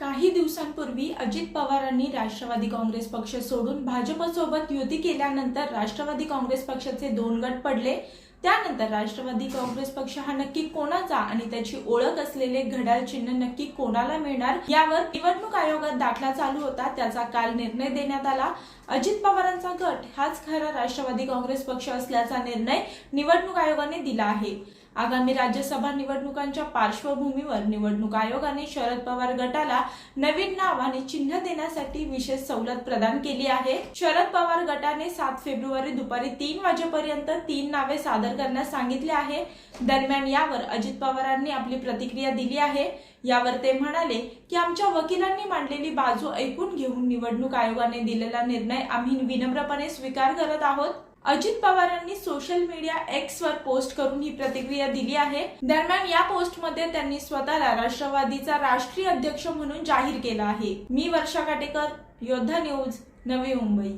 काही दिवसांपूर्वी अजित पवारांनी राष्ट्रवादी काँग्रेस पक्ष सोडून भाजपसोबत युती केल्यानंतर राष्ट्रवादी काँग्रेस पक्षाचे दोन गट पडले. त्यानंतर राष्ट्रवादी काँग्रेस पक्ष हा नक्की कोणाचा आणि त्याची ओळख असलेले घड्याळ चिन्ह नक्की कोणाला मिळणार? यावर निवडणूक आयोगात दाखला चालू होता त्याचा काल निर्णय देण्यात आला. अजित पवारांचा गट हाच खरा राष्ट्रवादी काँग्रेस पक्ष असल्याचा निर्णय निवडणूक आयोगाने दिला आहे. आगामी राज्यसभा निवडणुकांच्या पार्श्वभूमीवर निवडणूक आयोगाने शरद पवार गटाला नवीन नाव आणि चिन्ह देण्यासाठी विशेष सवलत प्रदान केली आहे. शरद पवार गटाने सात फेब्रुवारी दुपारी तीन वाजेपर्यंत तीन नावे सादर करण्यास सांगितले आहे. दरम्यान यावर अजित पवारांनी आपली प्रतिक्रिया दिली आहे. यावर ते म्हणाले की आमच्या वकिलांनी मांडलेली बाजू ऐकून घेऊन निवडणूक आयोगाने दिलेला निर्णय आम्ही विनम्रपणे स्वीकार करत आहोत. अजित पवारांनी सोशल मीडिया एक्स वर पोस्ट करून ही प्रतिक्रिया दिली आहे. दरम्यान या पोस्टमध्ये त्यांनी स्वतःला राष्ट्रवादीचा राष्ट्रीय अध्यक्ष म्हणून जाहीर केला आहे. मी वर्षा काटेकर योद्धा न्यूज नवी मुंबई.